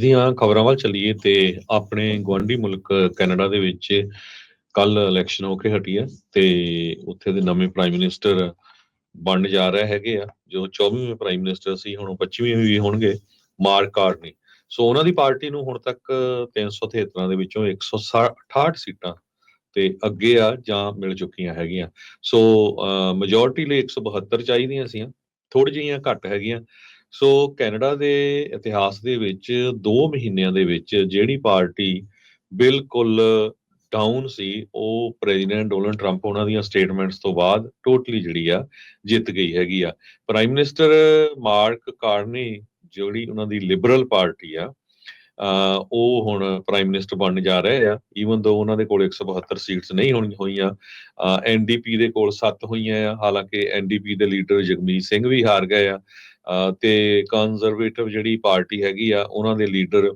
ਦੀਆਂ ਖਬਰਾਂ ਵੱਲ ਚੱਲੀਏ ਤੇ ਆਪਣੇ ਗੁਆਂਢੀ ਮੁਲਕ ਕੈਨੇਡਾ ਦੇ ਵਿੱਚ ਕੱਲ ਇਲੈਕਸ਼ਨ ਹੋ ਕੇ ਹਟੀ ਆ ਤੇ ਉੱਥੇ ਦੇ ਨਵੇਂ ਪ੍ਰਾਈਮ ਮਿਨਿਸਟਰ ਬਣਨ ਜਾ ਰਹੇ ਹੈਗੇ ਆ, ਜੋ 24ਵੇਂ ਪ੍ਰਾਈਮ ਮਿਨਿਸਟਰ ਸੀ, ਹੁਣ 25ਵੇਂ ਵੀ ਹੋਣਗੇ ਮਾਰਕ ਕਾਰਨੀ ਸੋ ਉਹਨਾਂ ਦੀ ਪਾਰਟੀ ਨੂੰ ਹੁਣ ਤੱਕ 373 ਦੇ ਵਿੱਚੋਂ 168 ਸੀਟਾਂ ਤੇ ਅੱਗੇ ਆ ਜਾਂ ਮਿਲ ਚੁੱਕੀਆਂ ਹੈਗੀਆਂ। ਸੋ ਮੈਜੋਰਟੀ ਲਈ 172 ਚਾਹੀਦੀਆਂ ਸੀ ਥੋੜੀ ਜਿਹੀਆਂ ਘੱਟ ਹੈਗੀਆਂ। ਸੋ ਕੈਨੇਡਾ ਦੇ ਇਤਿਹਾਸ ਦੇ ਵਿੱਚ 2 ਮਹੀਨਿਆਂ ਦੇ ਵਿੱਚ ਜਿਹੜੀ ਪਾਰਟੀ ਬਿਲਕੁਲ ਡਾਊਨ ਸੀ, ਉਹ ਪ੍ਰੈਜ਼ੀਡੈਂਟ ਡੋਨਲਡ ਟਰੰਪ ਉਹਨਾਂ ਦੀਆਂ ਸਟੇਟਮੈਂਟਸ ਤੋਂ ਬਾਅਦ ਟੋਟਲੀ ਜਿਹੜੀ ਆ, ਜਿੱਤ ਗਈ ਹੈਗੀ ਆ। ਪ੍ਰਾਈਮ ਮਿਨਿਸਟਰ ਮਾਰਕ ਕਾਰਨੀ ਜਿਹੜੀ ਉਹਨਾਂ ਦੀ ਲਿਬਰਲ ਪਾਰਟੀ ਆ ਉਹ ਹੁਣ ਪ੍ਰਾਈਮ ਮਿਨਿਸਟਰ ਬਣਨ ਜਾ ਰਹੇ ਆ ਈਵਨ ਦੋ ਉਹਨਾਂ ਦੇ ਕੋਲ 172 ਸੀਟਸ ਨਹੀਂ ਹੋਣੀ ਹੋਈਆਂ ਐਨਡੀਪੀ ਦੇ ਕੋਲ 7 ਹੋਈਆਂ ਆ, ਹਾਲਾਂਕਿ ਐਨਡੀਪੀ ਦੇ ਲੀਡਰ ਜਗਮੀਤ ਸਿੰਘ ਵੀ ਹਾਰ ਗਏ ਆ ਤੇ ਕੰਜ਼ਰਵੇਟਿਵ ਜਿਹੜੀ ਪਾਰਟੀ ਹੈਗੀ ਆ ਉਹਨਾਂ ਦੇ ਲੀਡਰ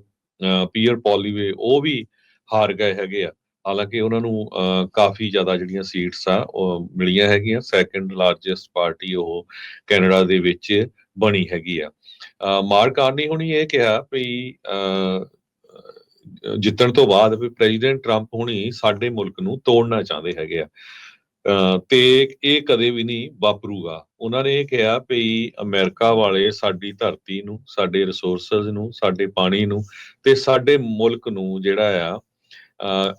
ਪੀਅਰ ਪੋਲੀਵੇ ਉਹ ਵੀ ਹਾਰ ਗਏ ਹੈਗੇ ਆ। ਹਾਲਾਂਕਿ ਉਹਨਾਂ ਨੂੰ ਕਾਫੀ ਜ਼ਿਆਦਾ ਜਿਹੜੀਆਂ ਸੀਟਸ ਆ ਉਹ ਮਿਲੀਆਂ ਹੈਗੀਆਂ। ਸੈਕੰਡ ਲਾਰਜੈਸਟ ਪਾਰਟੀ ਉਹ ਕੈਨੇਡਾ ਦੇ ਵਿੱਚ ਬਣੀ ਹੈਗੀ ਆ। ਅਹ, ਮਾਰਕ ਕਾਰਨੀ ਹੁਣੀ ਇਹ ਕਿਹਾ ਵੀ ਅਹ, ਜਿੱਤਣ ਤੋਂ ਬਾਅਦ ਵੀ ਪ੍ਰੈਜ਼ੀਡੈਂਟ ਟਰੰਪ ਹੁਣੀ ਸਾਡੇ ਮੁਲਕ ਨੂੰ ਤੋੜਨਾ ਚਾਹੁੰਦੇ ਹੈਗੇ ਆ। ਤੇ ਇਹ ਕਦੇ ਵੀ ਨਹੀਂ ਵਾਪਰੂਗਾ। ਉਹਨਾਂ ਨੇ ਇਹ ਕਿਹਾ ਵੀ ਅਮਰੀਕਾ ਵਾਲੇ ਸਾਡੀ ਧਰਤੀ ਨੂੰ, ਸਾਡੇ ਰਿਸੋਰਸਸ ਨੂੰ, ਸਾਡੇ ਪਾਣੀ ਨੂੰ ਤੇ ਸਾਡੇ ਮੁਲਕ ਨੂੰ ਜਿਹੜਾ ਆ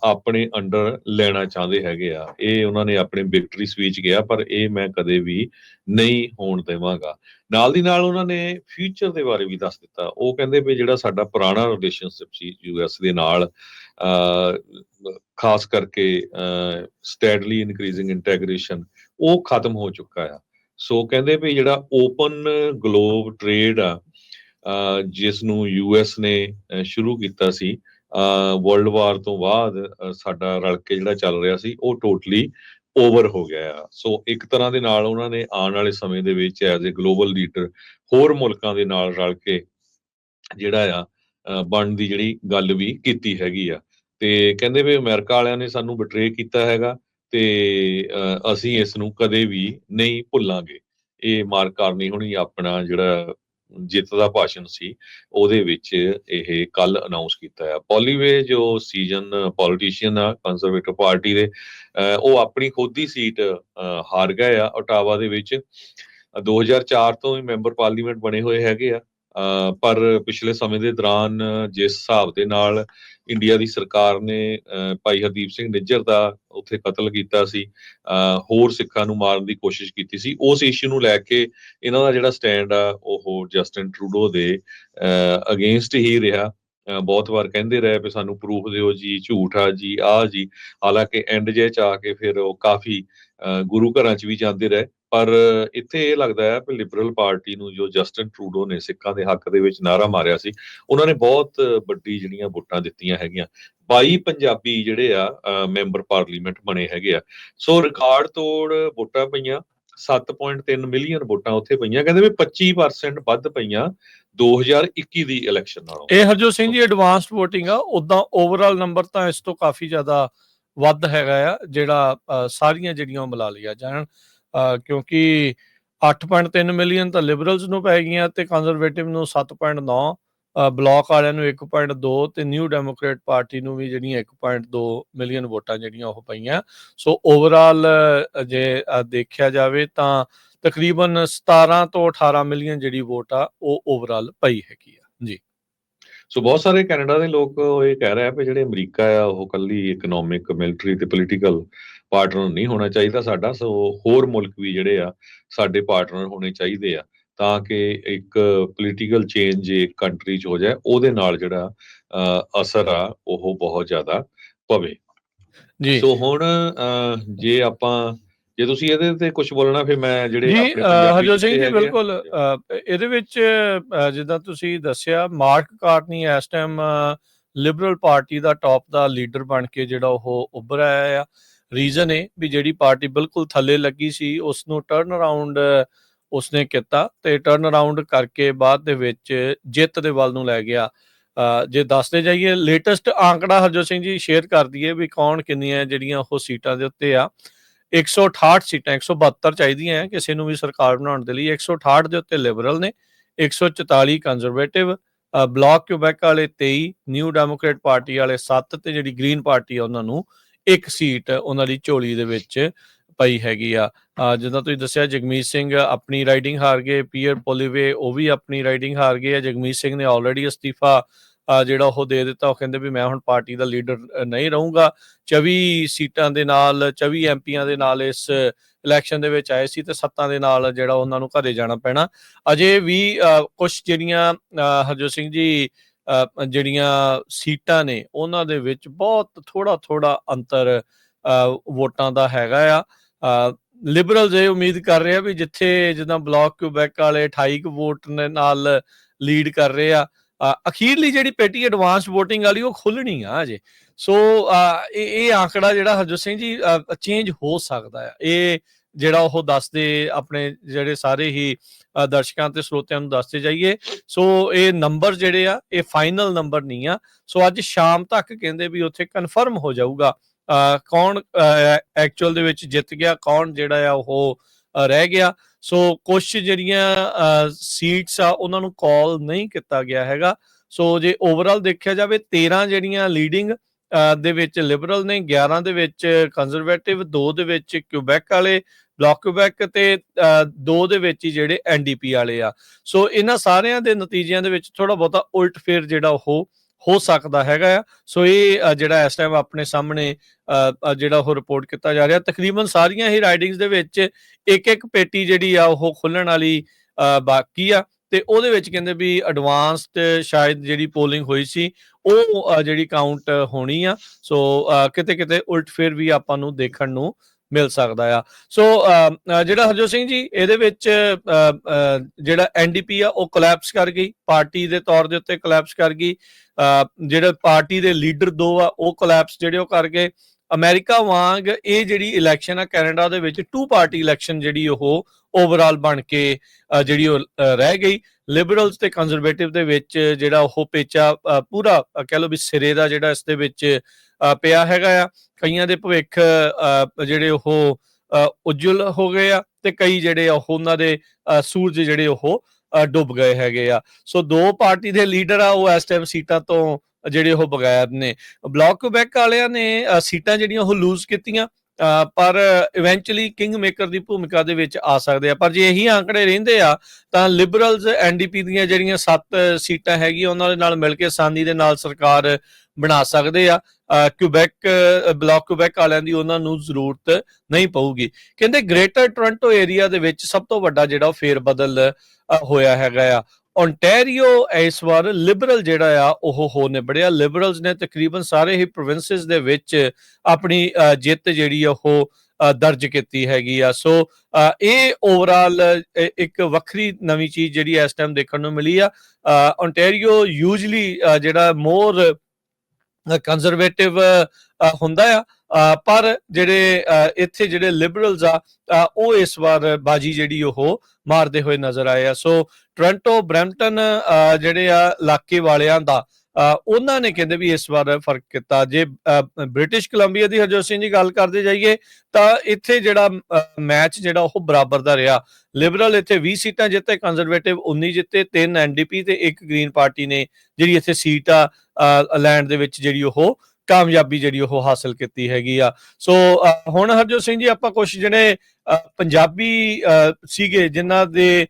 ਆਪਣੇ ਅੰਡਰ ਲੈਣਾ ਚਾਹੁੰਦੇ ਹੈਗੇ ਆ। ਇਹ ਉਹਨਾਂ ਨੇ ਆਪਣੇ ਵਿਕਟਰੀ ਸਪੀਚ ਕਿਹਾ ਪਰ ਇਹ ਮੈਂ ਕਦੇ ਵੀ ਨਹੀਂ ਹੋਣ ਦੇਵਾਂਗਾ। ਨਾਲ ਦੀ ਨਾਲ ਉਹਨਾਂ ਨੇ ਫਿਊਚਰ ਦੇ ਬਾਰੇ ਵੀ ਦੱਸ ਦਿੱਤਾ। ਉਹ ਕਹਿੰਦੇ ਵੀ ਜਿਹੜਾ ਸਾਡਾ ਪੁਰਾਣਾ ਰਿਲੇਸ਼ਨਸ਼ਿਪ ਸੀ ਯੂਐਸ ਦੇ ਨਾਲ ਅਹ, ਖਾਸ ਕਰਕੇ ਸਟੈਡਲੀ ਇਨਕਰੀਜ਼ਿੰਗ ਇੰਟੈਗ੍ਰੇਸ਼ਨ ਉਹ ਖਤਮ ਹੋ ਚੁੱਕਾ ਆ। ਸੋ ਕਹਿੰਦੇ ਵੀ ਜਿਹੜਾ ਓਪਨ ਗਲੋਬ ਟ੍ਰੇਡ ਆ ਅਹ, ਜਿਸ ਨੂੰ ਯੂਐਸ ਨੇ ਸ਼ੁਰੂ ਕੀਤਾ ਸੀ ਵਰਲਡ ਵਾਰ ਤੋਂ ਬਾਅਦ ਸਾਡਾ ਰਲ ਕੇ ਜਿਹੜਾ ਚੱਲ ਰਿਹਾ ਸੀ ਉਹ ਟੋਟਲੀ ਓਵਰ ਹੋ ਗਿਆ ਆ। ਸੋ ਇੱਕ ਤਰ੍ਹਾਂ ਦੇ ਨਾਲ ਉਹਨਾਂ ਨੇ ਆਉਣ ਵਾਲੇ ਸਮੇਂ ਦੇ ਵਿੱਚ ਐਜ਼ ਅ ਗਲੋਬਲ ਲੀਡਰ ਹੋਰ ਮੁਲਕਾਂ ਦੇ ਨਾਲ ਰਲ ਕੇ ਜਿਹੜਾ ਆ ਅਹ, ਬਣਨ ਦੀ ਜਿਹੜੀ ਗੱਲ ਵੀ ਕੀਤੀ ਹੈਗੀ ਆ। ਤੇ ਕਹਿੰਦੇ ਵੀ ਅਮਰੀਕਾ ਵਾਲਿਆਂ ਨੇ ਸਾਨੂੰ ਬਟਰੇ ਕੀਤਾ ਹੈਗਾ ਤੇ ਅਹ, ਅਸੀਂ ਇਸ ਨੂੰ ਕਦੇ ਵੀ ਨਹੀਂ ਭੁੱਲਾਂਗੇ। ਇਹ ਮਾਰਕ ਕਾਰਨੀ ਹੁਣੀ ਆਪਣਾ ਜਿਹੜਾ ਜਿੱਤ ਦਾ ਭਾਸ਼ਣ ਸੀ ਉਹਦੇ ਵਿੱਚ ਇਹ ਕੱਲ ਅਨਾਉਂਸ ਕੀਤਾ ਹੈ ਪੋਲੀਵੇ ਜੋ ਸੀਜ਼ਨ ਪੋਲੀਟੀਸ਼ੀਅਨ ਆ ਕੰਜ਼ਰਵੇਟਿਵ ਪਾਰਟੀ ਦੇ ਅਹ, ਉਹ ਆਪਣੀ ਖੁਦ ਦੀ ਸੀਟ ਅਹ, ਹਾਰ ਗਏ ਆ ਓਟਾਵਾ ਦੇ ਵਿੱਚ। ਅਹ 2004 ਤੋਂ ਹੀ ਮੈਂਬਰ ਪਾਰਲੀਮੈਂਟ ਬਣੇ ਹੋਏ ਹੈਗੇ ਆ। ਪਰ ਪਿਛਲੇ ਸਮੇਂ ਦੇ ਦੌਰਾਨ ਜਿਸ ਹਿਸਾਬ ਦੇ ਨਾਲ ਇੰਡੀਆ ਦੀ ਸਰਕਾਰ ਨੇ ਅਹ, ਭਾਈ ਹਰਦੀਪ ਸਿੰਘ ਨਿੱਜਰ ਦਾ ਉੱਥੇ ਕਤਲ ਕੀਤਾ ਸੀ ਅਹ, ਹੋਰ ਸਿੱਖਾਂ ਨੂੰ ਮਾਰਨ ਦੀ ਕੋਸ਼ਿਸ਼ ਕੀਤੀ ਸੀ। ਉਸ ਇਸ਼ੂ ਨੂੰ ਲੈ ਕੇ ਇਹਨਾਂ ਦਾ ਜਿਹੜਾ ਸਟੈਂਡ ਆ ਉਹ ਜਸਟਿਨ ਟਰੂਡੋ ਦੇ ਅਗੇਂਸਟ ਹੀ ਰਿਹਾ। ਅਹ, ਬਹੁਤ ਵਾਰ ਕਹਿੰਦੇ ਰਹੇ ਵੀ ਸਾਨੂੰ ਪ੍ਰੂਫ ਦਿਓ ਜੀ ਝੂਠ ਆ ਜੀ ਆ ਜੀ। ਹਾਲਾਂਕਿ ਐਂਡ ਜੇ ਚ ਆ ਕੇ ਫਿਰ ਉਹ ਕਾਫੀ ਅਹ, ਗੁਰੂ ਘਰਾਂ ਚ ਵੀ ਜਾਂਦੇ ਰਹੇ। ਪਰ ਇੱਥੇ ਇਹ ਲੱਗਦਾ ਹੈ ਕਿ ਲਿਬਰਲ ਪਾਰਟੀ ਨੂੰ ਜੋ ਜਸਟਿਨ ਟਰੂਡੋ ਨੇ ਸਿੱਖਾਂ ਦੇ ਹੱਕ ਦੇ ਵਿੱਚ ਨਾਰਾ ਮਾਰਿਆ ਸੀ ਉਹਨਾਂ ਨੇ ਬਹੁਤ ਵੱਡੀ ਜਿਹੜੀਆਂ ਵੋਟਾਂ ਦਿੱਤੀਆਂ ਹੈਗੀਆਂ। 22 ਪੰਜਾਬੀ ਜਿਹੜੇ ਆ ਮੈਂਬਰ ਪਾਰਲੀਮੈਂਟ ਬਣੇ ਹੈਗੇ ਆ। ਸੋ ਰਿਕਾਰਡ ਤੋੜ ਵੋਟਾਂ ਪਈਆਂ 7.3 ਮਿਲੀਅਨ ਵੋਟਾਂ ਉੱਥੇ ਪਈਆਂ ਕਹਿੰਦੇ ਵੀ 25% ਵੱਧ ਪਈਆਂ 2021 ਦੀ ਇਲੈਕਸ਼ਨ ਨਾਲੋਂ। ਇਹ ਹਰਜੋਤ ਸਿੰਘ ਜੀ ਐਡਵਾਂਸਡ VOTING ਆ ਉਦਾਂ ਓਵਰਆਲ ਨੰਬਰ ਤਾਂ ਇਸ ਤੋਂ ਕਾਫੀ ਜ਼ਿਆਦਾ ਵੱਧ ਹੈਗਾ ਆ ਜਿਹੜਾ ਅ, ਸਾਰੀਆਂ ਜਿਹੜੀਆਂ ਉਹ ਮਿਲਾ ਲਿਆ ਜਾਣ। ਕਿਉਂਕਿ 8.3 ਮਿਲੀਅਨ ਤਾਂ ਲਿਬਰਲਸ ਨੂੰ ਪੈ ਗਈਆਂ ਤੇ ਕੰਜ਼ਰਵੇਟਿਵ ਨੂੰ 7.9 ਅ, ਬਲਾਕ ਵਾਲਿਆਂ ਨੂੰ 1.2 ਤੇ ਨਿਊ ਡੈਮੋਕ੍ਰੇਟ ਪਾਰਟੀ ਨੂੰ ਵੀ ਜਿਹੜੀਆਂ 1.2 ਮਿਲੀਅਨ ਵੋਟਾਂ ਜਿਹੜੀਆਂ ਉਹ ਪਈਆਂ। ਸੋ ਓਵਰਆਲ ਜੇ ਦੇਖਿਆ ਜਾਵੇ ਤਾਂ ਤਕਰੀਬਨ 17 ਤੋਂ 18 ਮਿਲੀਅਨ ਜਿਹੜੀ ਵੋਟ ਆ ਉਹ ਓਵਰਆਲ ਪਈ ਹੈਗੀ ਆ। ਜੀ। ਸੋ ਬਹੁਤ ਸਾਰੇ ਕੈਨੇਡਾ ਦੇ ਲੋਕ ਇਹ ਕਹਿ ਰਹੇ ਆ ਵੀ ਜਿਹੜੇ ਅਮਰੀਕਾ ਆ ਉਹ ਕੱਲੀ ਇਕਨੋਮਿਕ ਮਿਲਟਰੀ ਤੇ ਪੋਲੀਟੀਕਲ ਪਾਰਟਨਰ ਨਹੀਂ ਹੋਣਾ ਚਾਹੀਦਾ ਸਾਡਾ। ਸੋ ਹੋਰ ਮੁਲਕ ਵੀ ਜਿਹੜੇ ਆ ਸਾਡੇ ਪਾਰਟਨਰ ਹੋਣੇ ਚਾਹੀਦੇ ਆ ਤਾਂ ਕਿ ਇੱਕ ਪੋਲੀਟੀਕਲ ਚੇਂਜ ਇੱਕ ਕੰਟਰੀ 'ਚ ਹੋ ਜਾਏ ਉਹਦੇ ਨਾਲ ਜਿਹੜਾ ਅਸਰ ਆ ਉਹ ਬਹੁਤ ਜ਼ਿਆਦਾ ਪਵੇ। ਜੀ। ਸੋ ਹੁਣ ਜੇ ਆਪਾਂ ਜੇ ਤੁਸੀਂ ਇਹਦੇ ਤੇ ਕੁਝ ਬੋਲਣਾ ਫਿਰ ਮੈਂ ਜਿਹੜੇ ਜੀ ਹਰਜੋਤ ਸਿੰਘ ਜੀ ਬਿਲਕੁਲ ਇਹਦੇ ਵਿੱਚ ਜਿੱਦਾਂ ਤੁਸੀਂ ਦੱਸਿਆ ਮਾਰਕ ਕਾਰਨੀ ਇਸ ਟਾਈਮ ਲਿਬਰਲ ਪਾਰਟੀ ਦਾ ਟੌਪ ਦਾ ਲੀਡਰ ਬਣ ਕੇ ਜਿਹੜਾ ਉਹ ਉੱਭਰ ਆਇਆ ਆ। ਰੀਜ਼ਨ ਹੈ ਵੀ ਜਿਹੜੀ ਪਾਰਟੀ ਬਿਲਕੁਲ ਥੱਲੇ ਲੱਗੀ ਸੀ ਉਸ ਨੂੰ ਟਰਨ ਅਰਾਊਂਡ ਉਸਨੇ ਕੀਤਾ ਤੇ ਟਰਨ ਅਰਾਊਂਡ ਕਰਕੇ ਬਾਅਦ ਦੇ ਵਿੱਚ ਜਿੱਤ ਦੇ ਵੱਲ ਨੂੰ ਲੈ ਗਿਆ। ਜੇ ਦੱਸਦੇ ਜਾਈਏ ਲੇਟੈਸਟ ਆંકੜਾ ਹਰਜੋਤ ਸਿੰਘ ਜੀ ਸ਼ੇਅਰ ਕਰ ਦਈਏ ਵੀ ਕੌਣ ਕਿੰਨੀਆਂ ਜਿਹੜੀਆਂ ਉਹ ਸੀਟਾਂ ਦੇ ਉੱਤੇ ਆ। 168 ਸੀਟਾਂ 172 ਚਾਹੀਦੀਆਂ ਹੈ ਕਿਸੇ ਨੂੰ ਵੀ ਸਰਕਾਰ ਬਣਾਉਣ ਦੇ ਲਈ। 168 ਦੇ ਉੱਤੇ ਲਿਬਰਲ ਨੇ 144 ਕੰਜ਼ਰਵੇਟਿਵ ਬਲਾਕ ਕਿਊਬੈਕ ਵਾਲੇ 23 ਨਿਊ ਡੈਮੋਕ੍ਰੇਟ ਪਾਰਟੀ ਵਾਲੇ 7 ਤੇ ਜਿਹੜੀ ਗ੍ਰੀਨ ਪਾਰਟੀ ਆ ਉਹਨਾਂ ਨੂੰ ਇੱਕ ਸੀਟ ਉਹਨਾਂ ਦੀ ਝੋਲੀ ਦੇ ਵਿੱਚ ਪਈ ਹੈਗੀ ਆ। ਜਿੱਦਾਂ ਤੁਸੀਂ ਦੱਸਿਆ ਜਗਮੀਤ ਸਿੰਘ ਆਪਣੀ ਰਾਈਡਿੰਗ ਹਾਰ ਗਏ ਪੀਅਰ ਪੋਲੀਵੇ ਉਹ ਵੀ ਆਪਣੀ ਰਾਈਡਿੰਗ ਹਾਰ ਗਏ ਆ। ਜਗਮੀਤ ਸਿੰਘ ਨੇ ਆਲਰੇਡੀ ਅਸਤੀਫਾ ਜਿਹੜਾ ਉਹ ਦੇ ਦਿੱਤਾ ਉਹ ਕਹਿੰਦੇ ਵੀ ਮੈਂ ਹੁਣ ਪਾਰਟੀ ਦਾ ਲੀਡਰ ਨਹੀਂ ਰਹੂੰਗਾ। 24 ਸੀਟਾਂ ਦੇ ਨਾਲ 24 ਐਮਪੀਆਂ ਦੇ ਨਾਲ ਇਸ ਇਲੈਕਸ਼ਨ ਦੇ ਵਿੱਚ ਆਏ ਸੀ ਤੇ ਸੱਤਾਂ ਦੇ ਨਾਲ ਜਿਹੜਾ ਉਹਨਾਂ ਨੂੰ ਘਰੇ ਜਾਣਾ ਪੈਣਾ। ਅਜੇ ਵੀ ਕੁਝ ਜਿਹੜੀਆਂ ਹਰਜੋਤ ਸਿੰਘ ਜੀ ਜਿਹੜੀਆਂ ਸੀਟਾਂ ਨੇ ਉਹਨਾਂ ਦੇ ਵਿੱਚ ਬਹੁਤ ਥੋੜਾ ਥੋੜਾ ਅੰਤਰ ਅ, ਵੋਟਾਂ ਦਾ ਹੈਗਾ ਆ। ਲਿਬਰਲਸ ਇਹ ਉਮੀਦ ਕਰ ਰਹੇ ਆ ਵੀ ਜਿੱਥੇ ਜਿੱਦਾਂ ਬਲਾਕ ਕਿਊਬੈਕ ਵਾਲੇ 28 ਕੁ ਵੋਟ ਨਾਲ ਲੀਡ ਕਰ ਰਹੇ ਆ ਅਖੀਰਲੀ ਜਿਹੜੀ ਪੇਟੀ ਐਡਵਾਂਸ VOTING ਵਾਲੀ, ਉਹ ਖੁੱਲਣੀ ਆ ਅਜੇ ਸੋ ਇਹ ਇਹ ਆંકੜਾ ਜਿਹੜਾ ਹਰਜੋਤ ਸਿੰਘ ਜੀ ਚੇਂਜ ਹੋ ਸਕਦਾ ਹੈ ਇਹ ਜਿਹੜਾ ਉਹ ਦੱਸਦੇ ਆਪਣੇ ਜਿਹੜੇ ਸਾਰੇ ਹੀ ਦਰਸ਼ਕਾਂ ਤੇ ਸਰੋਤਿਆਂ ਨੂੰ ਦੱਸਦੇ ਜਾਈਏ। ਸੋ ਇਹ ਨੰਬਰ ਜਿਹੜੇ ਆ, ਇਹ ਫਾਈਨਲ ਨੰਬਰ ਨਹੀਂ ਆ। ਸੋ ਅੱਜ ਸ਼ਾਮ ਤੱਕ ਕਹਿੰਦੇ ਵੀ ਉੱਥੇ ਕਨਫਰਮ ਹੋ ਜਾਊਗਾ। ਕੌਣ ਐਕਚੁਅਲ ਦੇ ਵਿੱਚ ਜਿੱਤ ਗਿਆ, ਕੌਣ ਜਿਹੜਾ ਆ ਉਹ ਰਹਿ ਗਿਆ। ਸੋ ਕੁਝ ਜਿਹੜੀਆਂ ਸੀਟਸ ਆ, ਉਹਨਾਂ ਨੂੰ ਕਾਲ ਨਹੀਂ ਕੀਤਾ ਗਿਆ ਹੈਗਾ। ਸੋ ਜੇ ਓਵਰਆਲ ਦੇਖਿਆ ਜਾਵੇ 13 ਜਿਹੜੀਆਂ ਲੀਡਿੰਗ ਦੇ ਵਿੱਚ ਲਿਬਰਲ ਨੇ 11 ਦੇ ਵਿੱਚ ਕੰਜ਼ਰਵੇਟਿਵ 2 ਦੇ ਵਿੱਚ ਕਿਊਬੈਕ ਵਾਲੇ ਬਲਾਕ ਕਿਊਬੈਕ ਤੇ 2 ਦੇ ਵਿੱਚ ਹੀ ਜਿਹੜੇ ਐਨਡੀਪੀ ਵਾਲੇ ਆ। ਸੋ ਇਹਨਾਂ ਸਾਰਿਆਂ ਦੇ ਨਤੀਜਿਆਂ ਦੇ ਵਿੱਚ ਥੋੜਾ ਬਹੁਤਾ ਉਲਟ ਫੇਰ ਜਿਹੜਾ ਉਹ ਹੋ ਸਕਦਾ ਹੈਗਾ ਆ। ਸੋ ਇਹ ਜਿਹੜਾ ਇਸ ਟਾਈਮ ਆਪਣੇ ਸਾਹਮਣੇ ਜਿਹੜਾ ਉਹ ਰਿਪੋਰਟ ਕੀਤਾ ਜਾ ਰਿਹਾ ਤਕਰੀਬਨ ਸਾਰੀਆਂ ਹੀ ਰਾਈਡਿੰਗਸ ਦੇ ਵਿੱਚ ਇੱਕ ਇੱਕ ਪੇਟੀ ਜਿਹੜੀ ਆ ਉਹ ਖੁੱਲਣ ਵਾਲੀ ਅ, ਬਾਕੀ ਆ। ਤੇ ਉਹਦੇ ਵਿੱਚ ਕਹਿੰਦੇ ਵੀ ਐਡਵਾਂਸਡ ਸ਼ਾਇਦ ਜਿਹੜੀ ਪੋਲਿੰਗ ਹੋਈ ਸੀ ਉਹ ਜਿਹੜੀ ਕਾਊਂਟ ਹੋਣੀ ਆ। ਸੋ ਅ, ਕਿਤੇ ਕਿਤੇ ਉਲਟ ਫੇਰ ਵੀ ਆਪਾਂ ਨੂੰ ਦੇਖਣ ਨੂੰ ਮਿਲ ਸਕਦਾ ਆ। ਸੋ ਜਿਹੜਾ ਹਰਜੋਤ ਸਿੰਘ ਜੀ ਇਹਦੇ ਵਿੱਚ ਅ, ਜਿਹੜਾ ਐਨਡੀਪੀ ਆ ਉਹ ਕੋਲੈਪਸ ਕਰ ਗਈ। ਪਾਰਟੀ ਦੇ ਤੌਰ ਦੇ ਉੱਤੇ ਕੋਲੈਪਸ ਕਰ ਗਈ। ਅ, ਜਿਹੜੇ ਪਾਰਟੀ ਦੇ ਲੀਡਰ ਦੋ ਆ ਉਹ ਕੋਲੈਪਸ ਜਿਹੜੇ ਉਹ ਕਰ ਗਏ। ਅਮਰੀਕਾ ਵਾਂਗ ਇਹ ਜਿਹੜੀ ਇਲੈਕਸ਼ਨ ਆ ਕੈਨੇਡਾ ਦੇ ਵਿੱਚ ਟੂ ਪਾਰਟੀ ਇਲੈਕਸ਼ਨ ਜਿਹੜੀ ਉਹ ਓਵਰਆਲ ਬਣ ਕੇ ਜਿਹੜੀ ਉਹ ਰਹਿ ਗਈ। ਲਿਬਰਲਸ ਤੇ ਕੰਜ਼ਰਵੇਟਿਵ ਦੇ ਵਿੱਚ ਜਿਹੜਾ ਉਹ ਪੇਚਾ ਪੂਰਾ ਕਹਿ ਲਓ ਵੀ ਸਿਰੇ ਦਾ ਜਿਹੜਾ ਇਸ ਦੇ ਵਿੱਚ ਪਿਆ ਹੈਗਾ ਆ। ਕਈਆਂ ਦੇ ਭਵਿੱਖ ਜਿਹੜੇ ਉਹ ਅ, ਉਜਵਲ ਹੋ ਗਏ ਆ ਤੇ ਕਈ ਜਿਹੜੇ ਆ ਉਹ ਉਹਨਾਂ ਦੇ ਅ, ਸੂਰਜ ਜਿਹੜੇ ਉਹ ਡੁੱਬ ਗਏ ਹੈਗੇ ਆ। ਸੋ ਦੋ ਪਾਰਟੀ ਦੇ ਲੀਡਰ ਆ ਉਹ ਇਸ ਟਾਈਮ ਸੀਟਾਂ ਤੋਂ ਜਿਹੜੇ ਉਹ ਬਗੈਰ ਨੇ। ਬਲਾਕ ਕੁਬੈਕ ਵਾਲਿਆਂ ਨੇ ਸੀਟਾਂ ਜਿਹੜੀਆਂ ਉਹ ਲੂਜ਼ ਕੀਤੀਆਂ। ਪਰ ਇਵੈਂਚੁਅਲੀ ਕਿੰਗ ਮੇਕਰ ਦੀ ਭੂਮਿਕਾ ਦੇ ਵਿੱਚ ਆ ਸਕਦੇ ਆ। ਪਰ ਜੇ ਇਹੀ ਆંકੜੇ ਰਹਿੰਦੇ ਆ ਤਾਂ ਲਿਬਰਲਸ ਐਨਡੀਪੀ ਦੀਆਂ ਜਿਹੜੀਆਂ 7 ਸੀਟਾਂ ਹੈਗੀਆਂ ਉਹਨਾਂ ਦੇ ਨਾਲ ਮਿਲ ਕੇ ਆਸਾਨੀ ਦੇ ਨਾਲ ਸਰਕਾਰ ਬਣਾ ਸਕਦੇ ਆ। ਅ, ਕਿਊਬੈਕ ਬਲਾਕ ਕਿਊਬੈਕ ਵਾਲਿਆਂ ਦੀ ਉਹਨਾਂ ਨੂੰ ਜ਼ਰੂਰਤ ਨਹੀਂ ਪਊਗੀ। ਕਹਿੰਦੇ ਗ੍ਰੇਟਰ ਟੋਰਾਂਟੋ ਏਰੀਆ ਦੇ ਵਿੱਚ ਸਭ ਤੋਂ ਵੱਡਾ ਜਿਹੜਾ ਉਹ ਫੇਰ ਬਦਲ ਹੋਇਆ ਹੈਗਾ ਆ। ਓਨਟਾਰੀਓ ਇਸ ਵਾਰ ਲਿਬਰਲ ਜਿਹੜਾ ਆ, ਉਹ ਹੋ ਨਿਬੜਿਆ। ਲਿਬਰਲਸ ਨੇ ਤਕਰੀਬਨ ਸਾਰੇ ਹੀ ਪ੍ਰੋਵਿੰਸਸ ਦੇ ਵਿੱਚ ਆਪਣੀ ਜਿੱਤ ਜਿਹੜੀ ਆ, ਉਹ ਦਰਜ ਕੀਤੀ ਹੈਗੀ ਆ। ਸੋ ਇਹ ਓਵਰਆਲ ਇੱਕ ਵੱਖਰੀ ਨਵੀਂ ਚੀਜ਼ ਜਿਹੜੀ ਇਸ ਟਾਈਮ ਦੇਖਣ ਨੂੰ ਮਿਲੀ ਆ। ਓਨਟਾਰੀਓ ਯੂਜੂਲੀ ਜਿਹੜਾ ਮੋਰ ਕੰਜ਼ਰਵੇਟਿਵ ਹੁੰਦਾ ਆ। ਪਰ ਜਿਹੜੇ ਇੱਥੇ ਜਿਹੜੇ ਲਿਬਰਲਸ ਆ ਉਹ ਇਸ ਵਾਰ ਬਾਜੀ ਜਿਹੜੀ ਉਹ ਮਾਰਦੇ ਹੋਏ ਨਜ਼ਰ ਆਏ ਆ। ਸੋ ਟੋਰਾਂਟੋ, ਬ੍ਰੈਂਪਟਨ ਜਿਹੜੇ ਆ ਇਲਾਕੇ ਵਾਲਿਆਂ ਦਾ ਉਹਨਾਂ ਨੇ ਕਹਿੰਦੇ ਵੀ ਇਸ ਵਾਰ ਫ਼ਰਕ ਕੀਤਾ। ਜੇ ਬ੍ਰਿਟਿਸ਼ ਕੋਲੰਬੀਆ ਦੀ ਹਰਜੋਤ ਸਿੰਘ ਜੀ ਗੱਲ ਕਰਦੇ ਜਾਈਏ, ਤਾਂ ਇੱਥੇ ਜਿਹੜਾ ਮੈਚ ਜਿਹੜਾ ਉਹ ਬਰਾਬਰ ਦਾ ਰਿਹਾ। ਲਿਬਰਲ ਇੱਥੇ 20 ਸੀਟਾਂ ਜਿੱਤੇ ਕੰਜ਼ਰਵੇਟਿਵ 19 ਜਿੱਤੇ 3 ਐਨਡੀਪੀ ਤੇ ਇੱਕ ਗ੍ਰੀਨ ਪਾਰਟੀ ਨੇ ਜਿਹੜੀ ਇੱਥੇ ਸੀਟ ਆ ਲੈਂਡ ਦੇ ਵਿੱਚ ਜਿਹੜੀ ਉਹ ਕਾਮਯਾਬੀ ਜਿਹੜੀ ਉਹ ਹਾਸਲ ਕੀਤੀ ਹੈਗੀ ਆ। ਸੋ ਹੁਣ ਹਰਜੋਤ ਸਿੰਘ ਜੀ ਆਪਾਂ ਕੁਝ ਜਿਹੜੇ ਪੰਜਾਬੀ ਸੀਗੇ ਜਿਨ੍ਹਾਂ ਦੇ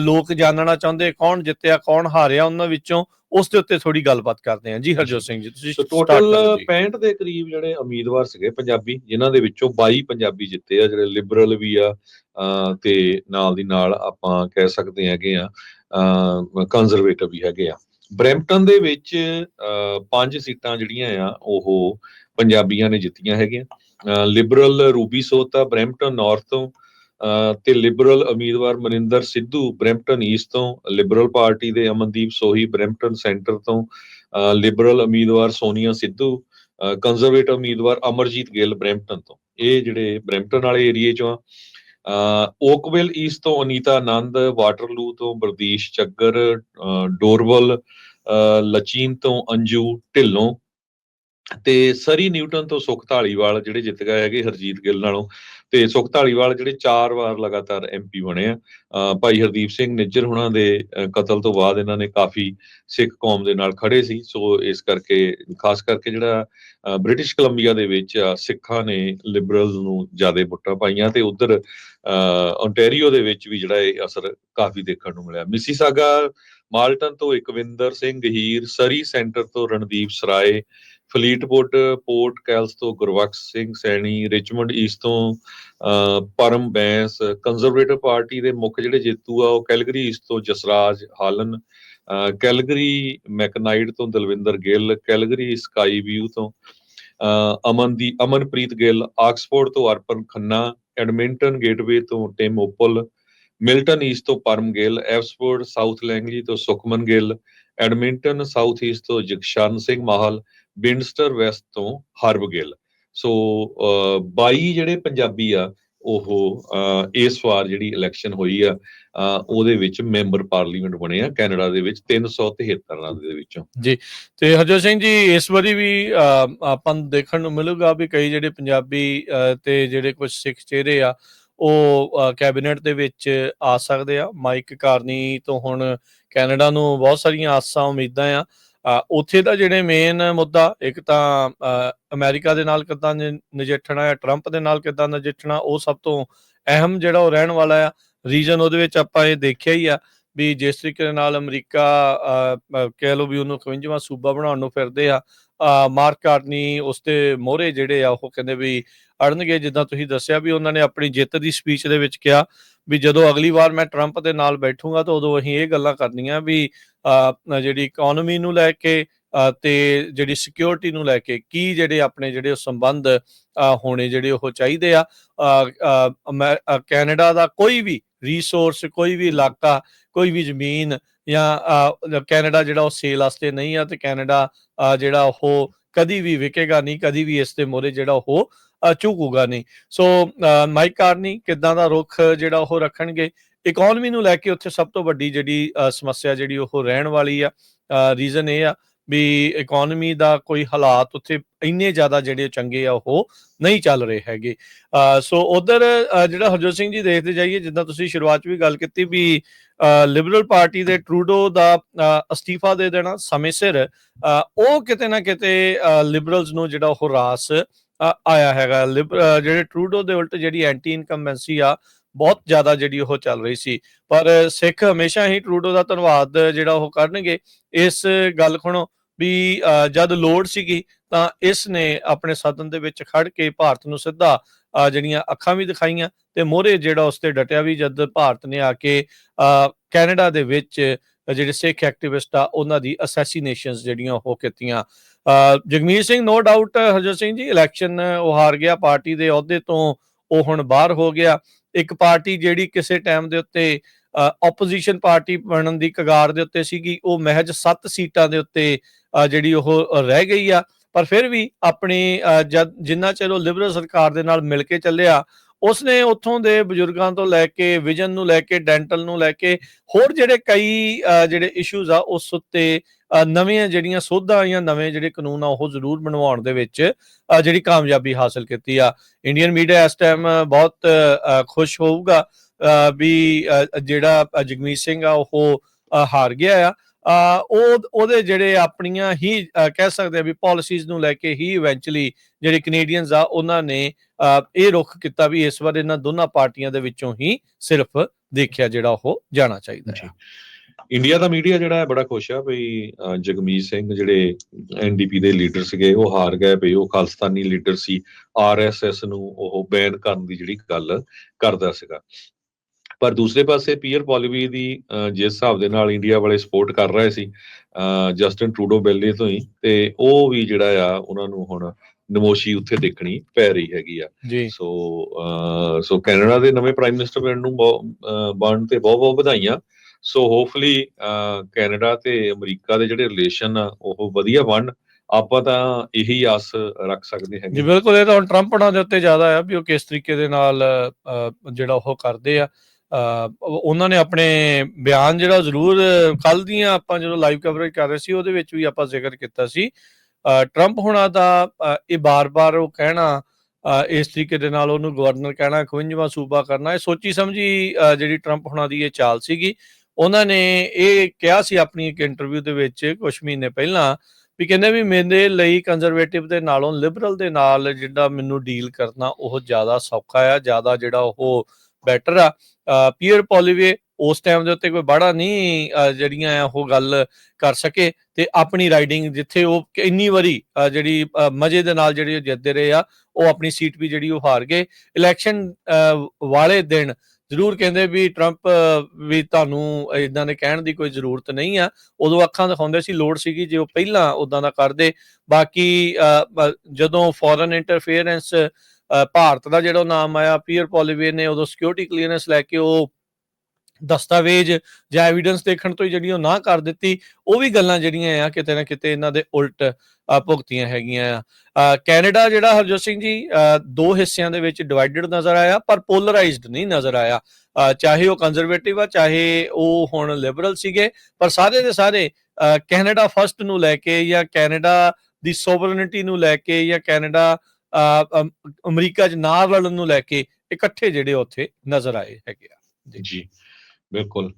ਲੋਕ ਜਾਣਨਾ ਚਾਹੁੰਦੇ ਕੌਣ ਜਿੱਤਿਆ ਕੌਣ ਹਾਰਿਆ ਉਹਨਾਂ ਵਿੱਚੋਂ ਉਸ ਦੇ ਉੱਤੇ ਥੋੜੀ ਗੱਲਬਾਤ ਕਰਦੇ ਹਾਂ। ਜੀ ਹਰਜੋਤ ਸਿੰਘ ਜੀ ਤੁਸੀਂ ਟੋਟਲ ਕਰੋ ਜੀ। 65 ਦੇ ਕਰੀਬ ਜਿਹੜੇ ਉਮੀਦਵਾਰ ਸੀਗੇ ਪੰਜਾਬੀ ਜਿਨ੍ਹਾਂ ਦੇ ਵਿੱਚੋਂ 22 ਪੰਜਾਬੀ ਜਿੱਤੇ ਆ ਜਿਹੜੇ ਲਿਬਰਲ ਵੀ ਆ ਤੇ ਨਾਲ ਦੀ ਨਾਲ ਆਪਾਂ ਕਹਿ ਸਕਦੇ ਹੈਗੇ ਆ ਕੰਜ਼ਰਵੇਟਿਵ ਵੀ ਹੈਗੇ ਆ। ਬ੍ਰੈਂਪਟਨ ਦੇ ਵਿੱਚ ਪੰਜ ਸੀਟਾਂ ਜਿਹੜੀਆਂ ਆ ਉਹ ਪੰਜਾਬੀਆਂ ਨੇ ਜਿੱਤੀਆਂ ਹੈਗੀਆਂ। Liberal Ruby Sahota Brampton North ਤੋਂ ਅਹ, ਤੇ ਲਿਬਰਲ ਉਮੀਦਵਾਰ ਮਨਿੰਦਰ ਸਿੱਧੂ ਬ੍ਰੈਂਪਟਨ ਈਸਟ ਤੋਂ ਲਿਬਰਲ ਪਾਰਟੀ ਦੇ ਅਮਨਦੀਪ ਸੋਹੀ ਬ੍ਰੈਂਪਟਨ ਸੈਂਟਰ ਤੋਂ ਲਿਬਰਲ ਉਮੀਦਵਾਰ ਸੋਨੀਆ ਸਿੱਧੂ ਕੰਜ਼ਰਵੇਟਿਵ ਉਮੀਦਵਾਰ ਅਮਰਜੀਤ ਗਿੱਲ ਬ੍ਰੈਂਪਟਨ ਤੋਂ। ਇਹ ਜਿਹੜੇ ਬ੍ਰੈਂਪਟਨ ਵਾਲੇ ਏਰੀਏ ਚੋਂ ਆ। ਓਕਵਿਲ ਈਸਟ ਤੋਂ ਅਨੀਤਾ ਆਨੰਦ ਵਾਟਰਲੂ ਤੋਂ ਬਰਦੀਸ਼ ਚੱਗਰ ਅਹ, ਡੋਰਵਲ ਅਹ, ਲਚੀਨ ਤੋਂ ਅੰਜੂ ਢਿੱਲੋਂ ਤੇ ਸਰੀ ਨਿਊਟਨ ਤੋਂ ਸੁਖ ਢਾਲੀਵਾਲ ਜਿਹੜੇ ਜਿੱਤ ਗਏ ਹੈਗੇ ਹਰਜੀਤ ਗਿੱਲ ਨਾਲੋਂ। ਤੇ ਸੁਖ ਧਾਲੀਵਾਲ ਜਿਹੜੇ ਚਾਰ ਵਾਰ ਲਗਾਤਾਰ ਐਮਪੀ ਬਣੇ ਆ ਭਾਈ ਹਰਦੀਪ ਸਿੰਘ ਨਿੱਜਰ ਹੁਣਾਂ ਦੇ ਕਤਲ ਤੋਂ ਬਾਅਦ ਇਹਨਾਂ ਨੇ ਕਾਫੀ ਸਿੱਖ ਕੌਮ ਦੇ ਨਾਲ ਖੜੇ ਸੀ। ਸੋ ਇਸ ਕਰਕੇ, ਖਾਸ ਕਰਕੇ ਜਿਹੜਾ ਬ੍ਰਿਟਿਸ਼ ਕੋਲੰਬੀਆ ਦੇ ਵਿੱਚ ਸਿੱਖਾਂ ਨੇ ਲਿਬਰਲਸ ਨੂੰ ਜ਼ਿਆਦਾ ਵੋਟਾਂ ਪਾਈਆਂ ਤੇ ਉਧਰ ਓਨਟਾਰੀਓ ਦੇ ਵਿੱਚ ਵੀ ਜਿਹੜਾ ਇਹ ਅਸਰ ਕਾਫੀ ਦੇਖਣ ਨੂੰ ਮਿਲਿਆ। ਮਿਸੀਸਾਗਾ ਮਾਲਟਨ ਤੋਂ ਇਕਵਿੰਦਰ ਸਿੰਘ ਹੀਰ, ਸਰੀ ਸੈਂਟਰ ਤੋਂ Randeep Sarai Fleetwood Port Kells ਤੋਂ ਗੁਰਬਖਸ਼ ਸਿੰਘ ਸੈਣੀ ਰਿਚਮੰਡ ਈਸਟ ਤੋਂ ਅਹ, ਪਰਮ ਬੈਂਸ ਕੰਜ਼ਰਵੇਟਿਵ ਪਾਰਟੀ ਦੇ ਮੁੱਖ ਜਿਹੜੇ ਜੇਤੂ ਆ ਉਹ ਕੈਲਗਰੀ ਈਸਟ ਤੋਂ ਜਸਰਾਜ ਹਾਲਨ ਕੈਲਗਰੀ ਮੈਕਨਾਈਟ ਤੋਂ Dalvinder Gill Calgary Sky View ਤੋਂ ਅਹ, ਅਮਨ ਦੀ ਅਮਨਪ੍ਰੀਤ ਗਿੱਲ ਆਕਸਫੋਰਡ ਤੋਂ ਅਰਪਨ ਖੰਨਾ ਐਡਮਿੰਟਨ ਗੇਟਵੇ ਤੋਂ ਟਿਮ ਓਪਲ ਮਿਲਟਨ ਈਸਟ ਤੋਂ Param Gill Abbotsford South Langley ਤੋਂ Sukhman Gill Edmonton South East ਤੋਂ ਜਗਸ਼ਨ ਸਿੰਘ ਮਾਹਲ ਬਿੰਡਸਟਰ ਵੈਸਟ ਤੋਂ ਹਰਬ ਗਿੱਲ। ਸੋ ਅਹ, 22 ਜਿਹੜੇ ਪੰਜਾਬੀ ਆ ਉਹ ਇਸ ਵਾਰ ਜਿਹੜੀ ਇਲੈਕਸ਼ਨ ਹੋਈ ਆ ਉਹਦੇ ਵਿੱਚ ਮੈਂਬਰ ਪਾਰਲੀਮੈਂਟ ਬਣੇ ਆ ਕੈਨੇਡਾ ਦੇ ਵਿੱਚ 373 ਰਾਂ ਦੇ ਵਿੱਚੋਂ। ਤੇ ਹਰਜੋਤ ਸਿੰਘ ਜੀ ਇਸ ਵਾਰੀ ਵੀ ਅ, ਆਪਾਂ ਨੂੰ ਦੇਖਣ ਨੂੰ ਮਿਲੂਗਾ ਵੀ ਕਈ ਜਿਹੜੇ ਪੰਜਾਬੀ ਅ, ਤੇ ਜਿਹੜੇ ਕੁਝ ਸਿੱਖ ਚਿਹਰੇ ਆ ਉਹ ਕੈਬਨਿਟ ਦੇ ਵਿੱਚ ਆ ਸਕਦੇ ਆ। ਮਾਈਕ ਕਾਰਨੀ ਤੋਂ ਹੁਣ ਕੈਨੇਡਾ ਨੂੰ ਬਹੁਤ ਸਾਰੀਆਂ ਆਸਾਂ ਉਮੀਦਾਂ ਆ। ਉੱਥੇ ਦਾ ਜਿਹੜੇ ਮੇਨ ਮੁੱਦਾ ਇੱਕ ਤਾਂ ਅ, ਅਮਰੀਕਾ ਦੇ ਨਾਲ ਕਿੱਦਾਂ ਨਜਿੱਠਣਾ ਹੈ ਟਰੰਪ ਦੇ ਨਾਲ ਕਿੱਦਾਂ ਨਜਿੱਠਣਾ ਉਹ ਸਭ ਤੋਂ ਅਹਿਮ ਜਿਹੜਾ ਉਹ ਰਹਿਣ ਵਾਲਾ ਆ। ਰੀਜਨ ਉਹਦੇ ਵਿੱਚ ਆਪਾਂ ਇਹ ਦੇਖਿਆ ਹੀ ਆ ਵੀ ਜਿਸ ਤਰੀਕੇ ਦੇ ਨਾਲ ਅਮਰੀਕਾ ਕਹਿ ਲਓ ਵੀ ਉਹਨੂੰ 51ਵਾਂ ਸੂਬਾ ਬਣਾਉਣ ਨੂੰ ਫਿਰਦੇ ਆ ਮਾਰਕ ਕਾਰਨੀ ਉਸ ਤੇ ਮੋਹਰੇ ਜਿਹੜੇ ਆ ਉਹ ਕਹਿੰਦੇ ਵੀ ਅੜਨਗੇ। ਜਿੱਦਾਂ ਤੁਸੀਂ ਦੱਸਿਆ ਵੀ ਉਹਨਾਂ ਨੇ ਆਪਣੀ ਜਿੱਤ ਦੀ ਸਪੀਚ ਦੇ ਵਿੱਚ ਕਿਹਾ ਵੀ ਜਦੋਂ ਅਗਲੀ ਵਾਰ ਮੈਂ ਟਰੰਪ ਦੇ ਨਾਲ ਬੈਠੂੰਗਾ ਤਾਂ ਉਦੋਂ ਅਸੀਂ ਇਹ ਗੱਲਾਂ ਕਰਨੀਆਂ ਵੀ ਜਿਹੜੀ ਇਕਨੋਮੀ ਨੂੰ ਲੈ ਕੇ ਤੇ ਜਿਹੜੀ ਸਿਕਿਉਰਿਟੀ ਨੂੰ ਲੈ ਕੇ ਕੀ ਜਿਹੜੇ ਆਪਣੇ ਜਿਹੜੇ ਉਹ ਸੰਬੰਧ ਹੋਣੇ ਜਿਹੜੇ ਉਹ ਚਾਹੀਦੇ ਆ। ਕੈਨੇਡਾ ਦਾ ਕੋਈ ਵੀ ਰਿਸੋਰਸ ਕੋਈ ਵੀ ਇਲਾਕਾ ਕੋਈ ਵੀ ਜ਼ਮੀਨ ਜਾਂ ਕੈਨੇਡਾ ਜਿਹੜਾ ਉਹ ਸੇਲ ਵਾਸਤੇ ਨਹੀਂ ਆ ਤੇ ਕੈਨੇਡਾ ਅ, ਜਿਹੜਾ ਉਹ ਕਦੀ ਵੀ ਵਿਕੇਗਾ ਨਹੀਂ ਕਦੀ ਵੀ ਇਸ ਦੇ ਮੋਰੇ ਜਿਹੜਾ ਉਹ ਝੁਕੂਗਾ ਨਹੀਂ। ਸੋ ਅ, ਮਾਈਕ ਕਾਰਨੀ ਕਿਦਾਂ ਦਾ ਰੁਖ ਜਿਹੜਾ ਉਹ ਰੱਖਣਗੇ? ਇਕਨੋਮੀ ਨੂੰ ਲੈ ਕੇ ਉੱਥੇ ਸਭ ਤੋਂ ਵੱਡੀ ਜਿਹੜੀ ਸਮੱਸਿਆ ਜਿਹੜੀ ਉਹ ਰਹਿਣ ਵਾਲੀ ਆ ਰੀਜ਼ਨ ਇਹ ਆ ਵੀ ਇਕਨੋਮੀ ਦਾ ਕੋਈ ਹਾਲਾਤ ਉੱਥੇ ਇੰਨੇ ਜ਼ਿਆਦਾ ਜਿਹੜੇ ਚੰਗੇ ਆ ਉਹ ਨਹੀਂ ਚੱਲ ਰਹੇ ਹੈਗੇ। ਸੋ ਉਧਰ ਜਿਹੜਾ ਹਰਜੋਤ ਸਿੰਘ ਜੀ ਦੇਖਦੇ ਜਾਈਏ ਜਿੱਦਾਂ ਤੁਸੀਂ ਸ਼ੁਰੂਆਤ 'ਚ ਵੀ ਗੱਲ ਕੀਤੀ ਵੀ ਲਿਬਰਲ ਪਾਰਟੀ ਦੇ ਟਰੂਡੋ ਦਾ ਅ, ਅਸਤੀਫਾ ਦੇ ਦੇਣਾ ਸਮੇਂ ਸਿਰ ਅ, ਉਹ ਕਿਤੇ ਨਾ ਕਿਤੇ ਲਿਬਰਲਸ ਨੂੰ ਜਿਹੜਾ ਉਹ ਰਾਸ ਆਇਆ ਹੈਗਾ। ਲਿਬ- ਜਿਹੜੇ ਟਰੂਡੋ ਦੇ ਉਲਟ ਜਿਹੜੀ ਐਂਟੀ ਇਨਕਮਬੈਂਸੀ ਆ ਬਹੁਤ ਜ਼ਿਆਦਾ ਜਿਹੜੀ ਉਹ ਚੱਲ ਰਹੀ ਸੀ। ਪਰ ਸਿੱਖ ਹਮੇਸ਼ਾ ਹੀ ਟਰੂਡੋ ਦਾ ਧੰਨਵਾਦ ਜਿਹੜਾ ਉਹ ਕਰਨਗੇ। ਇਸ ਗੱਲ ਖਣੋ ਵੀ ਅ, ਜਦ ਲੋੜ ਸੀਗੀ ਤਾਂ ਇਸ ਨੇ ਆਪਣੇ ਸਦਨ ਦੇ ਵਿੱਚ ਖੜ ਕੇ ਭਾਰਤ ਨੂੰ ਸਿੱਧਾ ਜਿਹੜੀਆਂ ਅੱਖਾਂ ਵੀ ਦਿਖਾਈਆਂ ਤੇ ਮੋਹਰੇ ਜਿਹੜਾ ਉਸ ਤੇ ਡਟਿਆ ਵੀ ਜਦ ਭਾਰਤ ਨੇ ਆ ਕੇ ਅ, ਕੈਨੇਡਾ ਦੇ ਵਿੱਚ ਜਿਹੜੇ ਸਿੱਖ ਐਕਟਿਵਿਸਟ ਆ ਉਹਨਾਂ ਦੀ ਅਸੈਸੀਨੇਸ਼ਨਸ ਜਿਹੜੀਆਂ ਉਹ ਕੀਤੀਆਂ। ਅ, Jagmeet Singh no doubt Harjot Singh ji election ਉਹ ਹਾਰ ਗਿਆ ਪਾਰਟੀ ਦੇ ਅਹੁਦੇ ਤੋਂ ਉਹ ਹੁਣ ਬਾਹਰ ਹੋ ਗਿਆ। ਇੱਕ ਪਾਰਟੀ ਜਿਹੜੀ ਕਿਸੇ ਟਾਈਮ ਦੇ ਉੱਤੇ ਆਪੋਜੀਸ਼ਨ ਪਾਰਟੀ ਬਣਨ ਦੀ ਕਗਾਰ ਦੇ ਉੱਤੇ ਸੀਗੀ ਉਹ ਮਹਿਜ 7 ਸੀਟਾਂ ਦੇ ਉੱਤੇ ਅ, ਜਿਹੜੀ ਉਹ ਰਹਿ ਗਈ ਆ। ਪਰ ਫਿਰ ਵੀ ਆਪਣੇ ਅ, ਜਦ ਜਿੰਨਾ ਚਿਰ ਉਹ ਲਿਬਰਲ ਸਰਕਾਰ ਦੇ ਨਾਲ ਮਿਲ ਕੇ ਚੱਲਿਆ ਉਸਨੇ ਉੱਥੋਂ ਦੇ ਬਜ਼ੁਰਗਾਂ ਤੋਂ ਲੈ ਕੇ ਵਿਜਨ ਨੂੰ ਲੈ ਕੇ ਡੈਂਟਲ ਨੂੰ ਲੈ ਕੇ ਹੋਰ ਜਿਹੜੇ ਕਈ ਜਿਹੜੇ ਇਸ਼ੂਜ਼ ਆ ਉਸ ਉੱਤੇ ਨਵੀਆਂ ਜਿਹੜੀਆਂ ਸੋਧਾਂ ਜਾਂ ਨਵੇਂ ਜਿਹੜੇ ਕਾਨੂੰਨ ਆ ਉਹ ਜ਼ਰੂਰ ਬਣਵਾਉਣ ਦੇ ਵਿੱਚ ਜਿਹੜੀ ਕਾਮਯਾਬੀ ਹਾਸਲ ਕੀਤੀ ਆ। ਇੰਡੀਅਨ ਮੀਡੀਆ ਇਸ ਟਾਈਮ ਬਹੁਤ ਖੁਸ਼ ਹੋਊਗਾ ਅ, ਵੀ ਜਿਹੜਾ ਜਗਮੀਤ ਸਿੰਘ ਆ ਉਹ ਹਾਰ ਗਿਆ ਆ। ਉਹ ਉਹਦੇ ਜਿਹੜੇ ਆਪਣੀਆਂ ਹੀ ਕਹਿ ਸਕਦੇ ਆ ਵੀ ਪਾਲਿਸੀਜ਼ ਨੂੰ ਲੈ ਕੇ ਹੀ ਇਵੈਂਚੁਅਲੀ ਜਿਹੜੇ ਕੈਨੇਡੀਅਨਸ ਆ ਉਹਨਾਂ ਨੇ ਇਹ ਰੁਖ ਕੀਤਾ ਵੀ ਇਸ ਵਾਰ ਇਹਨਾਂ ਦੋਨਾਂ ਪਾਰਟੀਆਂ ਦੇ ਵਿੱਚੋਂ ਹੀ ਸਿਰਫ ਦੇਖਿਆ ਜਿਹੜਾ ਉਹ ਜਾਣਾ ਚਾਹੀਦਾ ਹੈ। ਇੰਡੀਆ ਦਾ ਮੀਡੀਆ ਜਿਹੜਾ ਹੈ ਬੜਾ ਖੁਸ਼ ਆ ਵੀ ਜਗਮੀਤ ਸਿੰਘ ਜਿਹੜੇ ਐਨਡੀਪੀ ਦੇ ਲੀਡਰ ਸੀਗੇ ਉਹ ਹਾਰ ਗਏ ਵੀ ਉਹ ਖਾਲਸਤਾਨੀ ਲੀਡਰ ਸੀ ਆਰਐਸਐਸ ਨੂੰ ਉਹ ਬੈਨ ਕਰਨ ਦੀ ਜਿਹੜੀ ਗੱਲ ਕਰਦਾ ਸੀਗਾ। ਪਰ ਦੂਸਰੇ ਪਾਸੇ ਪੀਅਰ ਪੋਲੀਵੀ ਦੀ ਜਿਸ ਹਿਸਾਬ ਦੇ ਨਾਲ ਇੰਡੀਆ ਵਾਲੇ ਸਪੋਰਟ ਕਰ ਰਹੇ ਸੀ ਜਸਟਿਨ ਟਰੂਡੋ ਬੈਲੇ ਤੋਂ ਹੀ ਤੇ ਉਹ ਵੀ ਜਿਹੜਾ ਆ ਉਹਨਾਂ ਨੂੰ ਹੁਣ ਨਮੋਸ਼ੀ ਉੱਥੇ ਦੇਖਣੀ ਪੈ ਰਹੀ ਹੈਗੀ ਆ। ਜੀ। ਸੋ ਸੋ ਕੈਨੇਡਾ ਦੇ ਨਵੇਂ ਪ੍ਰਾਈਮ ਮਿਨਿਸਟਰ ਬਣਨ ਨੂੰ ਬਣਨ ਤੇ ਬਹੁਤ ਬਹੁਤ ਵਧਾਈਆਂ। ਸੋ ਹੋਪਫੁਲੀ ਕੈਨੇਡਾ ਤੇ ਅਮਰੀਕਾ ਦੇ ਜਿਹੜੇ ਰਿਲੇਸ਼ਨ ਆ ਉਹ ਵਧੀਆ ਬਣ। ਆਪਾਂ ਤਾਂ ਇਹੀ ਆਸ ਰੱਖ ਸਕਦੇ ਜੀ ਹੈਗੇ ਬਿਲਕੁਲ ਇਹ ਤਾਂ ਹੁਣ ਟਰੰਪਣਾ ਦੇ ਉੱਤੇ ਜ਼ਿਆਦਾ ਆ ਵੀ ਉਹ ਕਿਸ ਤਰੀਕੇ ਦੇ ਨਾਲ ਜਿਹੜਾ ਉਹ ਕਰਦੇ ਆ। ਉਹਨਾਂ ਨੇ ਆਪਣੇ ਬਿਆਨ ਜਿਹੜਾ ਜ਼ਰੂਰ ਕੱਲ ਦੀਆਂ ਆਪਾਂ ਜਦੋਂ ਲਾਈਵ ਕਵਰੇਜ ਕਰ ਰਹੇ ਸੀ, ਉਹਦੇ ਵਿੱਚ ਵੀ ਆਪਾਂ ਜ਼ਿਕਰ ਕੀਤਾ ਸੀ। ਟਰੰਪ ਹੁਣਾਂ ਦਾ ਇਹ ਬਾਰ-ਬਾਰ ਉਹ ਕਹਿਣਾ ਇਸ ਤਰੀਕੇ ਦੇ ਨਾਲ ਉਹਨੂੰ ਗਵਰਨਰ ਕਹਿਣਾ 51ਵਾਂ ਸੂਬਾ ਕਰਨਾ, ਇਹ ਸੋਚੀ ਸਮਝੀ ਜਿਹੜੀ ਟਰੰਪ ਹੁਣਾਂ ਦੀ ਇਹ ਚਾਲ ਸੀਗੀ। ਉਹਨਾਂ ਨੇ ਇਹ ਕਿਹਾ ਸੀ ਆਪਣੀ ਇੱਕ ਇੰਟਰਵਿਊ ਦੇ ਵਿੱਚ ਕੁਝ ਮਹੀਨੇ ਪਹਿਲਾਂ ਵੀ ਕਹਿੰਦੇ ਵੀ ਮੇਰੇ ਲਈ ਕੰਜ਼ਰਵੇਟਿਵ ਦੇ ਨਾਲੋਂ ਲਿਬਰਲ ਦੇ ਨਾਲ ਜਿਹੜਾ ਮੈਨੂੰ ਡੀਲ ਕਰਨਾ ਉਹ ਜ਼ਿਆਦਾ ਸੌਖਾ ਆ, ਜ਼ਿਆਦਾ ਜਿਹੜਾ ਉਹ ਬੈਟਰ ਆ। ਪੀਅਰ ਪੋਲੀਵੇ ਉਸ ਟਾਈਮ ਦੇ ਉੱਤੇ ਕੋਈ ਬੜਾ ਨਹੀਂ ਜਿਹੜੀਆਂ ਆ ਉਹ ਗੱਲ ਕਰ ਸਕੇ ਤੇ ਆਪਣੀ ਰਾਈਡਿੰਗ ਜਿੱਥੇ ਉਹ ਇੰਨੀ ਵਾਰੀ ਜਿਹੜੀ ਮਜ਼ੇ ਦੇ ਨਾਲ ਜਿਹੜੀ ਉਹ ਜਿੱਤਦੇ ਰਹੇ ਆ ਉਹ ਆਪਣੀ ਸੀਟ ਵੀ ਜਿਹੜੀ ਉਹ ਹਾਰ ਗਏ। ਇਲੈਕਸ਼ਨ ਵਾਲੇ ਦਿਨ ਜ਼ਰੂਰ ਕਹਿੰਦੇ ਵੀ ਟਰੰਪ ਵੀ ਤੁਹਾਨੂੰ ਇਦਾਂ ਦੇ ਕਹਿਣ ਦੀ ਕੋਈ ਜ਼ਰੂਰਤ ਨਹੀਂ ਆ। ਉਦੋਂ ਅੱਖਾਂ ਦਿਖਾਉਂਦੇ ਸੀ ਲੋੜ ਸੀਗੀ ਜੇ ਉਹ ਪਹਿਲਾਂ ਉਦਾਂ ਦਾ ਕਰਦੇ। ਬਾਕੀ ਅ, ਜਦੋਂ ਫੋਰਨ ਇੰਟਰਫੇਰੈਂਸ ਭਾਰਤ ਦਾ ਜਿਹੜਾ ਨਾਮ ਆਇਆ, ਪੀਅਰ ਪੋਲੀਵੇ ਨੇ ਉਦੋਂ ਸਿਕਿਉਰਿਟੀ ਕਲੀਅਰੈਂਸ ਲੈ ਕੇ ਉਹ ਦਸਤਾਵੇਜ਼ ਜਾਂ ਐਵੀਡੈਂਸ ਦੇਖਣ ਤੋਂ ਹੀ ਜਿਹੜੀ ਉਹ ਨਾ ਕਰ ਦਿੱਤੀ, ਉਹ ਵੀ ਗੱਲਾਂ ਜਿਹੜੀਆਂ ਆ, ਕਿਤੇ ਨਾ ਕਿਤੇ ਇਹਨਾਂ ਦੇ ਉਲਟ ਭੁਗਤੀਆਂ ਹੈਗੀਆਂ ਆ। ਕੈਨੇਡਾ ਜਿਹੜਾ ਹਰਜੋਤ ਸਿੰਘ ਜੀ ਦੋ ਹਿੱਸਿਆਂ ਦੇ ਵਿੱਚ ਡਿਵਾਈਡਡ ਨਜ਼ਰ ਆਇਆ, ਪਰ ਪੋਲਰਾਈਜ਼ਡ ਨਹੀਂ ਨਜ਼ਰ ਆਇਆ। ਚਾਹੇ ਉਹ ਕੰਜ਼ਰਵੇਟਿਵ ਆ, ਚਾਹੇ ਉਹ ਹੁਣ ਲਿਬਰਲ ਸੀਗੇ, ਪਰ ਸਾਰੇ ਦੇ ਸਾਰੇ ਕੈਨੇਡਾ ਫਸਟ ਨੂੰ ਲੈ ਕੇ ਜਾਂ ਕੈਨੇਡਾ ਦੀ ਸੋਵਰਨਿਟੀ ਨੂੰ ਲੈ ਕੇ ਜਾਂ ਕੈਨੇਡਾ ਅਮਰੀਕਾ 'ਚ ਨਾ ਰਲਣ ਨੂੰ ਲੈ ਕੇ ਇਕੱਠੇ ਜਿਹੜੇ ਉੱਥੇ ਨਜ਼ਰ ਆਏ ਹੈਗੇ ਆ। ਜੀ, ਬਿਲਕੁਲ।